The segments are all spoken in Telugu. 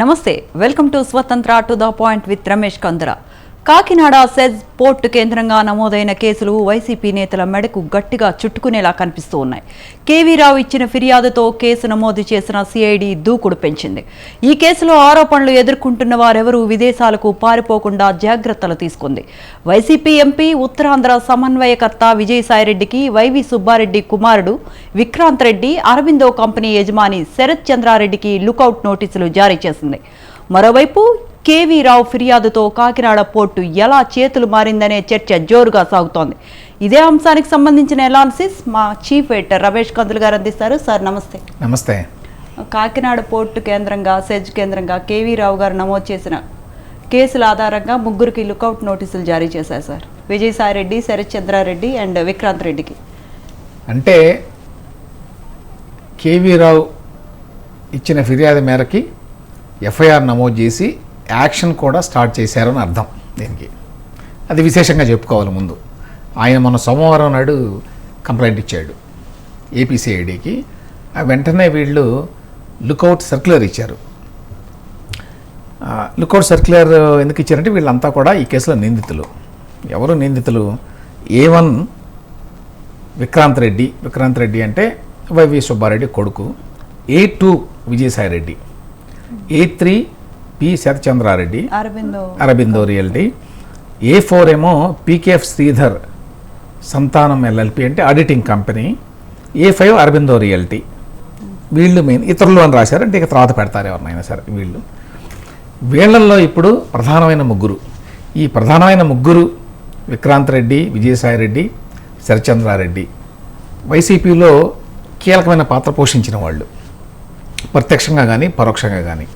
నమస్తే welcome to Swatantra to the point with Ramesh Kandara. Kakinada SEZ port కేంద్రంగా నమోదైన కేసులు వైసీపీ నేతల మెడకు గట్టిగా చుట్టుకునేలా కనిపిస్తూ ఉన్నాయి కేవీ రావు ఇచ్చిన ఫిర్యాదుతో కేసు నమోదు చేసిన సిఐడి దూకుడు పెంచింది. ఈ కేసులో ఆరోపణలు ఎదుర్కొంటున్న వారెవరూ విదేశాలకు పారిపోకుండా జాగ్రత్తలు తీసుకుంది. వైసీపీ ఎంపీ ఉత్తరాంధ్ర సమన్వయకర్త విజయసాయిరెడ్డికి వైవి సుబ్బారెడ్డి కుమారుడు విక్రాంత్ రెడ్డి అరవిందో కంపెనీ యజమాని శరత్ చంద్రారెడ్డికి లుకౌట్ నోటీసులు జారీ చేసింది. మరోవైపు కేవీ రావు ఫిర్యాదుతో కాకినాడ పోర్టు ఎలా చేతులు మారిందనే చర్చ జోరుగా సాగుతోంది. ఇదే అంశానికి సంబంధించిన ఎనాలిసిస్ మా చీఫ్ ఎడిటర్ రమేష్ కందులు గారు అందిస్తారు. సార్ నమస్తే. నమస్తే. కాకినాడ పోర్టు కేంద్రంగా సెజ్ కేంద్రంగా కేవీ రావు గారు నమోదు చేసిన కేసుల ఆధారంగా ముగ్గురికి లుకౌట్ నోటీసులు జారీ చేశారు సార్. విజయసాయిరెడ్డి శరత్ చంద్రారెడ్డి అండ్ విక్రాంత్ రెడ్డికి. అంటే కేవీ రావు ఇచ్చిన ఫిర్యాదు మేరకి ఎఫ్ఐఆర్ నమోదు చేసి యాక్షన్ కూడా స్టార్ట్ చేశారని అర్థం దీనికి. అది విశేషంగా చెప్పుకోవాలి ముందు. ఆయన మన సోమవారం నాడు కంప్లైంట్ ఇచ్చాడు ఏపీసీఐడికి. వెంటనే వీళ్ళు లుకౌట్ సర్క్యులర్ ఇచ్చారు. లుకౌట్ సర్క్యులర్ ఎందుకు ఇచ్చారంటే వీళ్ళంతా కూడా ఈ కేసులో నిందితులు. ఎవరు నిందితులు? A one Vikrant Reddy. Vikrant Reddy అంటే వైవి సుబ్బారెడ్డి కొడుకు. A two Vijayasaireddy A three P Sarathchandrareddy Aurobindo Aurobindo realty. A four ఏమో పీకేఎఫ్ శ్రీధర్ సంతానం ఎల్ఎల్పి అంటే auditing company. A five Aurobindo realty. వీళ్ళు మెయిన్ ఇతరులు అని రాశారు అంటే ఇక తర్వాత పెడతారు ఎవరినైనా సరే వీళ్ళు. వీళ్ళల్లో ఇప్పుడు ప్రధానమైన ముగ్గురు. ఈ ప్రధానమైన ముగ్గురు విక్రాంత్ రెడ్డి విజయసాయి రెడ్డి శరచంద్రారెడ్డి వైసీపీలో కీలకమైన పాత్ర పోషించిన వాళ్ళు. ప్రత్యక్షంగా కానీ పరోక్షంగా కానీ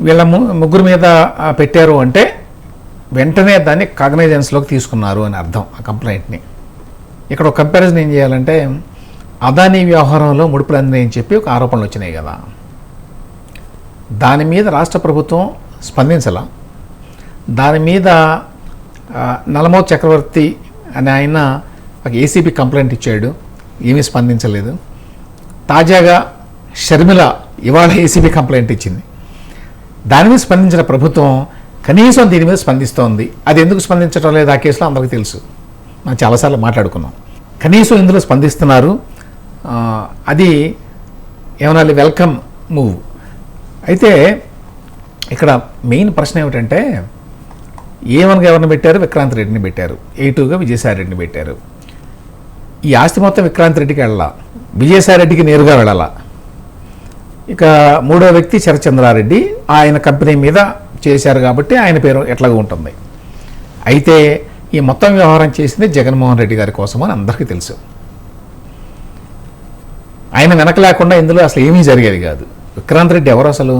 వీళ్ళ ము- ముగ్గురు మీద పెట్టారు అంటే వెంటనే దాన్ని కాగ్నైజెన్స్లోకి తీసుకున్నారు అని అర్థం ఆ కంప్లైంట్ని ఇక్కడ ఒక కంపారిజన్ ఏం చేయాలంటే అదానీ వ్యవహారంలో ముడుపులు అందినాయని చెప్పి ఒక ఆరోపణలు వచ్చినాయి కదా. దాని మీద రాష్ట్ర ప్రభుత్వం స్పందించాల. దాని మీద నలమో చక్రవర్తి అనే ఆయన ఒక ఏసీబీ కంప్లైంట్ ఇచ్చాడు. ఏమీ స్పందించలేదు. తాజాగా షర్మిల ఇవాళ ఏసీబీ కంప్లైంట్ ఇచ్చింది. దాని మీద స్పందించిన ప్రభుత్వం కనీసం దీని మీద స్పందిస్తోంది. అది ఎందుకు స్పందించడం లేదు ఆ కేసులో అందరికీ తెలుసు. మనం చాలాసార్లు మాట్లాడుకున్నాం. కనీసం ఇందులో స్పందిస్తున్నారు. అది ఏమనాలి వెల్కమ్ మూవ్. అయితే ఇక్కడ మెయిన్ ప్రశ్న ఏమిటంటే ఏ వన్గా ఎవరిని పెట్టారు విక్రాంత్ రెడ్డిని పెట్టారు. ఏ టూగా విజయసాయి రెడ్డిని పెట్టారు. ఈ ఆస్తి మొత్తం విక్రాంత్ రెడ్డికి వెళ్ళాలా? విజయసాయి రెడ్డికి నేరుగా వెళ్ళాలా? ఇక మూడో వ్యక్తి శరచంద్రారెడ్డి. ఆయన కంపెనీ మీద చేశారు కాబట్టి ఆయన పేరు ఎట్లాగో ఉంటుంది. అయితే ఈ మొత్తం వ్యవహారం చేసింది జగన్మోహన్ రెడ్డి గారి కోసం అని అందరికీ తెలుసు. ఆయన వెనక లేకుండా ఇందులో అసలు ఏమీ జరిగేది కాదు. విక్రాంత్ రెడ్డి ఎవరు అసలు?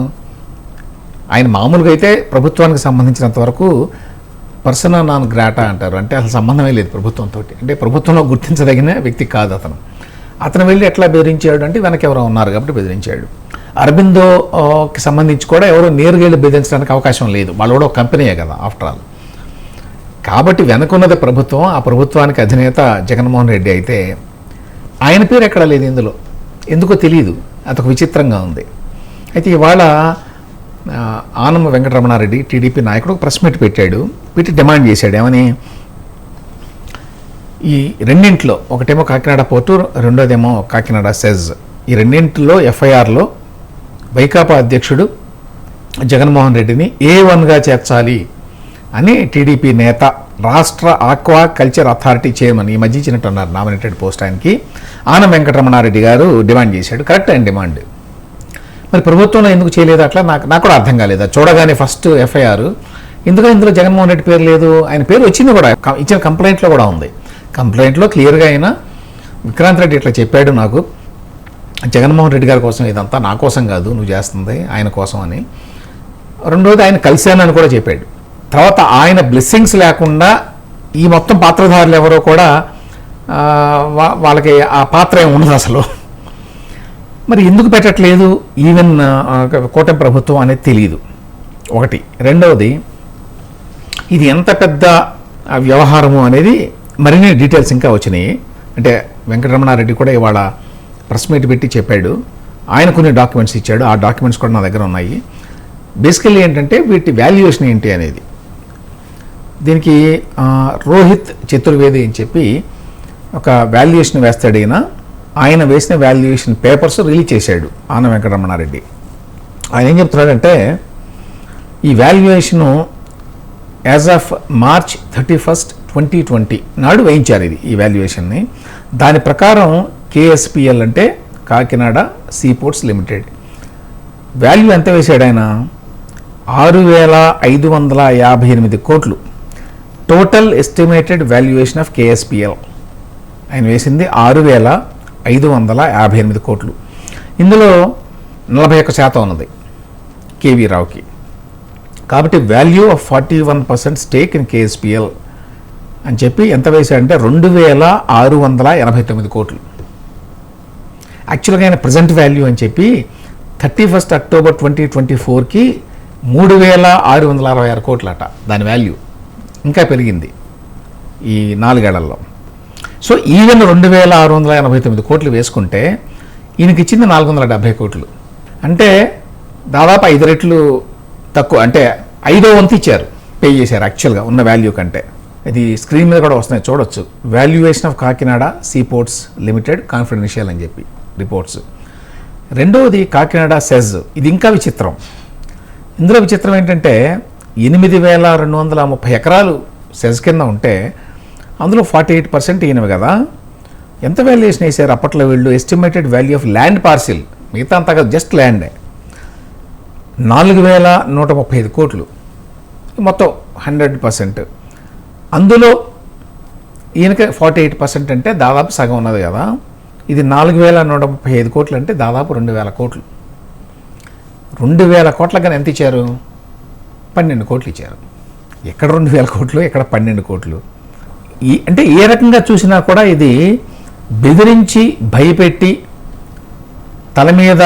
ఆయన మామూలుగా అయితే ప్రభుత్వానికి సంబంధించినంత వరకు పర్సనల్ నాన్ గ్రాటా అంటారు. అంటే అసలు సంబంధమే లేదు ప్రభుత్వంతో అంటే ప్రభుత్వంలో గుర్తించదగిన వ్యక్తి కాదు అతను. అతను వెళ్ళి ఎట్లా బెదిరించాడు అంటే వెనక ఎవరో ఉన్నారు కాబట్టి బెదిరించాడు. అరబిందోకి సంబంధించి కూడా ఎవరో నేరుగా వెళ్ళి బెదిరించడానికి అవకాశం లేదు. వాళ్ళు కూడా ఒక కంపెనీయే కదా ఆఫ్టర్ ఆల్ కాబట్టి వెనకున్నది ప్రభుత్వం ఆ ప్రభుత్వానికి అధినేత జగన్మోహన్ రెడ్డి అయితే ఆయన పేరు ఎక్కడ లేదు ఇందులో. ఎందుకో తెలియదు అదొక విచిత్రంగా ఉంది. అయితే ఇవాళ ఆనమ వెంకటరమణారెడ్డి టీడీపీ నాయకుడు ఒక ప్రెస్ మీట్ పెట్టాడు. పెట్టి డిమాండ్ చేశాడు. ఏమని? ఈ రెండింటిలో ఒకటేమో కాకినాడ పోర్టు రెండోదేమో కాకినాడ సెజ్. ఈ రెండింటిలో ఎఫ్ఐఆర్లో వైకాపా అధ్యక్షుడు జగన్మోహన్ రెడ్డిని ఏ వన్గా చేర్చాలి అని టీడీపీ నేత రాష్ట్ర ఆక్వా కల్చర్ అథారిటీ చైర్మన్ ఈ మధ్య ఇచ్చినట్టున్నారు నామినేటెడ్ పోస్ట్ ఆయనకి. ఆనం వెంకటరమణారెడ్డి గారు డిమాండ్ చేశాడు. కరెక్ట్ ఆయన డిమాండ్. మరి ప్రభుత్వంలో ఎందుకు చేయలేదు అట్లా? నాకు నాకు కూడా అర్థం కాలేదు. చూడగానే ఫస్ట్ ఎఫ్ఐఆర్. ఇందులో ఇందులో జగన్మోహన్ రెడ్డి పేరు లేదు? ఆయన పేరు వచ్చింది కూడా. ఇచ్చిన కంప్లైంట్లో కూడా ఉంది. కంప్లైంట్లో క్లియర్గా అయినా విక్రాంత్ రెడ్డి ఇట్లా చెప్పాడు నాకు. జగన్మోహన్ రెడ్డి గారి కోసం ఇదంతా నా కోసం కాదు నువ్వు చేస్తుంది ఆయన కోసం అని. రెండోది ఆయన కలిశానని కూడా చెప్పాడు. తర్వాత ఆయన బ్లెస్సింగ్స్ లేకుండా ఈ మొత్తం పాత్రధారులు ఎవరో కూడా వాళ్ళకి ఆ పాత్ర ఏమి ఉండదు అసలు. మరి ఎందుకు పెట్టట్లేదు? ఈవెన్ కూటమి ప్రభుత్వం అనేది తెలియదు ఒకటి. రెండవది ఇది ఎంత పెద్ద వ్యవహారము అనేది మరిన్ని డీటెయిల్స్ ఇంకా వచ్చినాయి. అంటే వెంకటరమణారెడ్డి కూడా ఇవాళ ప్రెస్ మీట్ పెట్టి చెప్పాడు. ఆయన కొన్ని డాక్యుమెంట్స్ ఇచ్చాడు. ఆ డాక్యుమెంట్స్ కూడా నా దగ్గర ఉన్నాయి. బేసికల్లీ ఏంటంటే వీటి వాల్యుయేషన్ ఏంటి అనేది. దీనికి రోహిత్ చతుర్వేది అని చెప్పి ఒక వాల్యుయేషన్ వేస్తాడు ఈయన. ఆయన వేసిన వాల్యుయేషన్ పేపర్స్ రిలీజ్ చేశాడు ఆన వెంకటరమణారెడ్డి. ఆయన ఏం చెప్తున్నాడంటే ఈ valuation as of March thirty first twenty twenty నాడు వేయించారు ఇది ఈ వాల్యుయేషన్ని. దాని ప్రకారం కేఎస్పిఎల్ అంటే కాకినాడ సీపోర్ట్స్ లిమిటెడ్. వాల్యూ ఎంత వేశాడు ఆయన? ఆరు వేల ఐదు వందల యాభై ఎనిమిది కోట్లు. Total estimated valuation of KSPL. ఆయన వేసింది ఆరు వేల ఐదు వందల యాభై ఎనిమిది కోట్లు. ఇందులో నలభై ఒక్క శాతం ఉన్నది కేవీ రావుకి. కాబట్టి value of forty one percent stake in KSPL అని చెప్పి ఎంత వేశాడంటే రెండు వేల ఆరు వందల ఎనభై తొమ్మిది కోట్లు. యాక్చువల్గా ఆయన ప్రజెంట్ వాల్యూ అని చెప్పి thirty first October twenty twenty ఫోర్కి మూడు వేల ఆరు వందల అరవై ఆరు కోట్లట దాని వాల్యూ ఇంకా పెరిగింది ఈ నాలుగేళ్ళలో. సో ఈవెన్ రెండు వేల ఆరు వందల ఎనభై తొమ్మిది కోట్లు వేసుకుంటే ఈయనకి ఇచ్చింది నాలుగు వందల డెబ్బై కోట్లు. అంటే దాదాపు ఐదు రెట్లు తక్కువ అంటే ఐదో వంతు ఇచ్చారు పే చేశారు యాక్చువల్గా ఉన్న వాల్యూ కంటే. ఇది స్క్రీన్ మీద కూడా వస్తున్నాయి చూడొచ్చు. Valuation of Kakinada seaports limited confidential అని చెప్పి. రిపోర్ట్స్ రెండవది కాకినాడ సెజ్ ఇది ఇంకా విచిత్రం. ఇందులో విచిత్రం ఏంటంటే ఎనిమిది వేల రెండు వందల ముప్పై ఎకరాలు సెజ్ కింద ఉంటే అందులో ఫార్టీ ఎయిట్ పర్సెంట్ ఈయనవి కదా. ఎంత వాల్యుయేషన్ వేసారు అప్పట్లో వీళ్ళు? Estimated value of land parcel మిగతా అంతా కాదు జస్ట్ ల్యాండే నాలుగు వేల నూట ముప్పై ఐదు కోట్లు. మొత్తం హండ్రెడ్ పర్సెంట్ అందులో ఈయనకి ఫార్టీ ఎయిట్ పర్సెంట్ అంటే దాదాపు సగం ఉన్నది కదా. ఇది నాలుగు వేల నూట ముప్పై ఐదు కోట్లు అంటే దాదాపు రెండు వేల కోట్లు. రెండు వేల కోట్ల కానీ ఎంత ఇచ్చారు? పన్నెండు కోట్లు ఇచ్చారు. ఎక్కడ రెండు వేల కోట్లు ఎక్కడ పన్నెండు కోట్లు? ఈ అంటే ఏ రకంగా చూసినా కూడా ఇది బెదిరించి భయపెట్టి తల మీద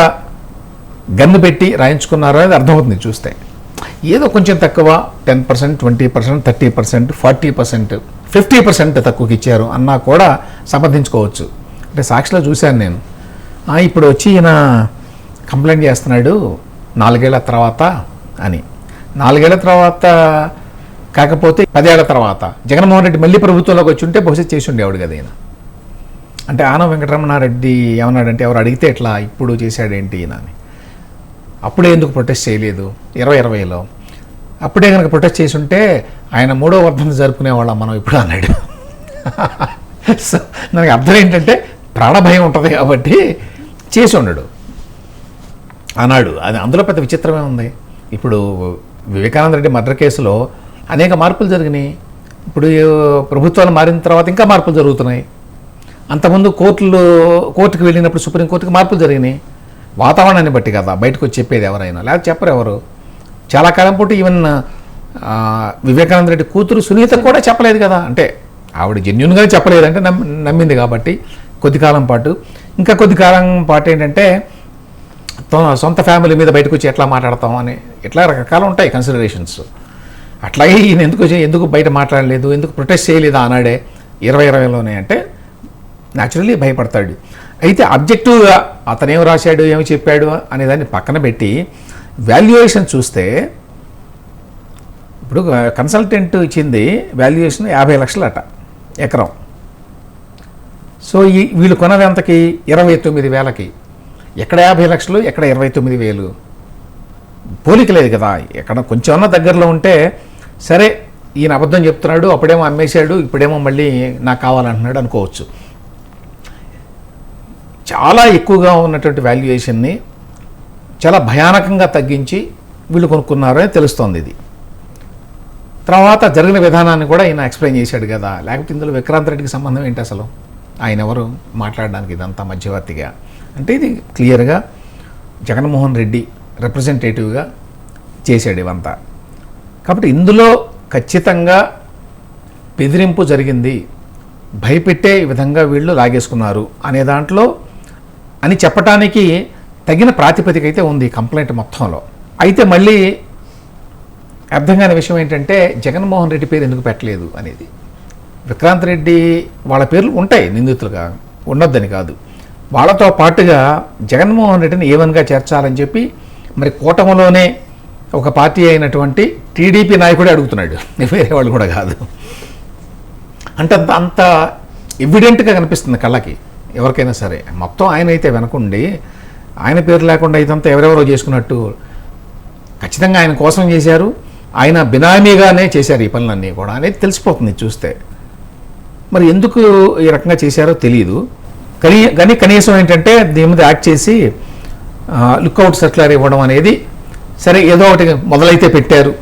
గన్ను పెట్టి రాయించుకున్నారో అనేది అర్థమవుతుంది చూస్తే. ఏదో కొంచెం తక్కువ ten percent twenty percent thirty percent forty percent fifty percent తక్కువకి ఇచ్చారు అన్నా కూడా సమర్థించుకోవచ్చు అంటే సాక్షిలో చూశాను నేను. "ఆ, ఇప్పుడు వచ్చి ఈయన కంప్లైంట్ చేస్తున్నాడు నాలుగేళ్ళ తర్వాత అని. నాలుగేళ్ళ తర్వాత కాకపోతే పదేళ్ళ తర్వాత. జగన్మోహన్ రెడ్డి మళ్ళీ ప్రభుత్వంలోకి వచ్చి ఉంటే బహుశా చేసి ఉండేవాడు కదా ఈయన. అంటే ఆనం వెంకటరమణారెడ్డి ఏమన్నాడంటే ఎవరు అడిగితే ఎట్లా ఇప్పుడు చేశాడేంటి ఈయన అని. అప్పుడే ఎందుకు ప్రొటెస్ట్ చేయలేదు? ఇరవై ఇరవైలో. అప్పుడే కనుక ప్రొటెస్ట్ చేసి ఉంటే ఆయన మూడో వర్ధన జరుపుకునేవాళ్ళం మనం ఇప్పుడు అన్నాడు. సో నాకు అర్థం ఏంటంటే ప్రాణభయం ఉంటుంది కాబట్టి చేసి ఉండడు. అన్నాడు. అది అందులో పెద్ద విచిత్రమే ఉంది. ఇప్పుడు వివేకానంద రెడ్డి మర్డర్ కేసులో అనేక మార్పులు జరిగినాయి. ఇప్పుడు ప్రభుత్వాలు మారిన తర్వాత ఇంకా మార్పులు జరుగుతున్నాయి. అంతకుముందు కోర్టులు కోర్టుకు వెళ్ళినప్పుడు సుప్రీంకోర్టుకి మార్పులు జరిగినాయి. వాతావరణాన్ని బట్టి కదా బయటకు వచ్చి చెప్పేది ఎవరైనా. లేకపోతే చెప్పరు ఎవరు. చాలా కాలం పాటు ఈవెన్ వివేకానంద రెడ్డి కూతురు సునీత కూడా చెప్పలేదు కదా. అంటే ఆవిడ జెన్యున్గా చెప్పలేదు అంటే నమ్మి నమ్మింది కాబట్టి కొద్ది కాలం పాటు. ఇంకా కొద్ది కాలం పాటు ఏంటంటే సొంత ఫ్యామిలీ మీద బయటకు వచ్చి ఎట్లా మాట్లాడతాం అని ఇట్లా రకరకాలు ఉంటాయి కన్సిడరేషన్స్ అట్లాగే ఈయన ఎందుకు వచ్చి- ఎందుకు బయట మాట్లాడలేదు ఎందుకు ప్రొటెస్ట్ చేయలేదు ఆనాడే ఇరవై ఇరవైలోనే అంటే న్యాచురల్లీ భయపడతాడు. అయితే అబ్జెక్టివ్గా అతను ఏం రాశాడు ఏమి చెప్పాడు అనే దాన్ని పక్కన పెట్టి వాల్యుయేషన్ చూస్తే ఇప్పుడు కన్సల్టెంట్ ఇచ్చింది వాల్యుయేషన్ యాభై లక్షలట ఎకరం. సో ఈ వీళ్ళు కొన్నది ఎంతకి? ఇరవై తొమ్మిది వేలకి. ఎక్కడ యాభై లక్షలు ఎక్కడ ఇరవై తొమ్మిది వేలు. పోలిక లేదు కదా. ఎక్కడ కొంచెం అన్న దగ్గరలో ఉంటే సరే ఈయన అబద్ధం చెప్తున్నాడు అప్పుడేమో అమ్మేశాడు ఇప్పుడేమో మళ్ళీ నాకు కావాలంటున్నాడు అనుకోవచ్చు. చాలా ఎక్కువగా ఉన్నటువంటి వాల్యుయేషన్ని చాలా భయానకంగా తగ్గించి వీళ్ళు కొనుక్కున్నారని తెలుస్తోంది ఇది. తర్వాత జరిగిన విధానాన్ని కూడా ఈయన ఎక్స్ప్లెయిన్ చేశాడు కదా. లేకపోతే ఇందులో విక్రాంత్ రెడ్డికి సంబంధం ఏంటి అసలు? ఆయన ఎవరు మాట్లాడడానికి ఇదంతా మధ్యవర్తిగా? అంటే ఇది క్లియర్గా జగన్మోహన్ రెడ్డి రిప్రజెంటేటివ్గా చేశాడు ఇవంతా. కాబట్టి ఇందులో ఖచ్చితంగా బెదిరింపు జరిగింది. భయపెట్టే విధంగా వీళ్ళు లాగేసుకున్నారు అనే దాంట్లో అని చెప్పటానికి తగిన ప్రాతిపదిక అయితే ఉంది కంప్లైంట్ మొత్తంలో. అయితే మళ్ళీ అర్థం కాని విషయం ఏంటంటే జగన్మోహన్ రెడ్డి పేరు ఎందుకు పెట్టలేదు అనేది. విక్రాంత్ రెడ్డి వాళ్ళ పేర్లు ఉంటాయి నిందితులుగా ఉండొద్దని కాదు. వాళ్ళతో పాటుగా జగన్మోహన్ రెడ్డిని ఏవన్గా చేర్చాలని చెప్పి మరి కూటమిలోనే ఒక పార్టీ అయినటువంటి టీడీపీ నాయకుడే అడుగుతున్నాడు. వేరే వాళ్ళు కూడా కాదు. అంటే అంత అంత ఎవిడెంట్గా కనిపిస్తుంది కళ్ళకి. ఎవరికైనా సరే. మొత్తం ఆయన అయితే వెనకుండి ఆయన పేరు లేకుండా ఇదంతా ఎవరెవరో చేసుకున్నట్టు ఖచ్చితంగా ఆయన కోసం చేశారు. ఆయన బినామీగానే చేశారు ఈ పనులన్నీ కూడా. అనేది తెలిసిపోతుంది చూస్తే. మరి ఎందుకు ఈ రకంగా చేశారో తెలియదు కానీ కానీ కనీసం ఏంటంటే దీని మీద యాక్ట్ చేసి లుక్అవుట్ సర్క్యులర్ ఇవ్వడం అనేది సరే ఏదో ఒకటి మొదలైతే పెట్టారు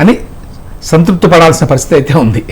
అని సంతృప్తి పడాల్సిన పరిస్థితి అయితే ఉంది.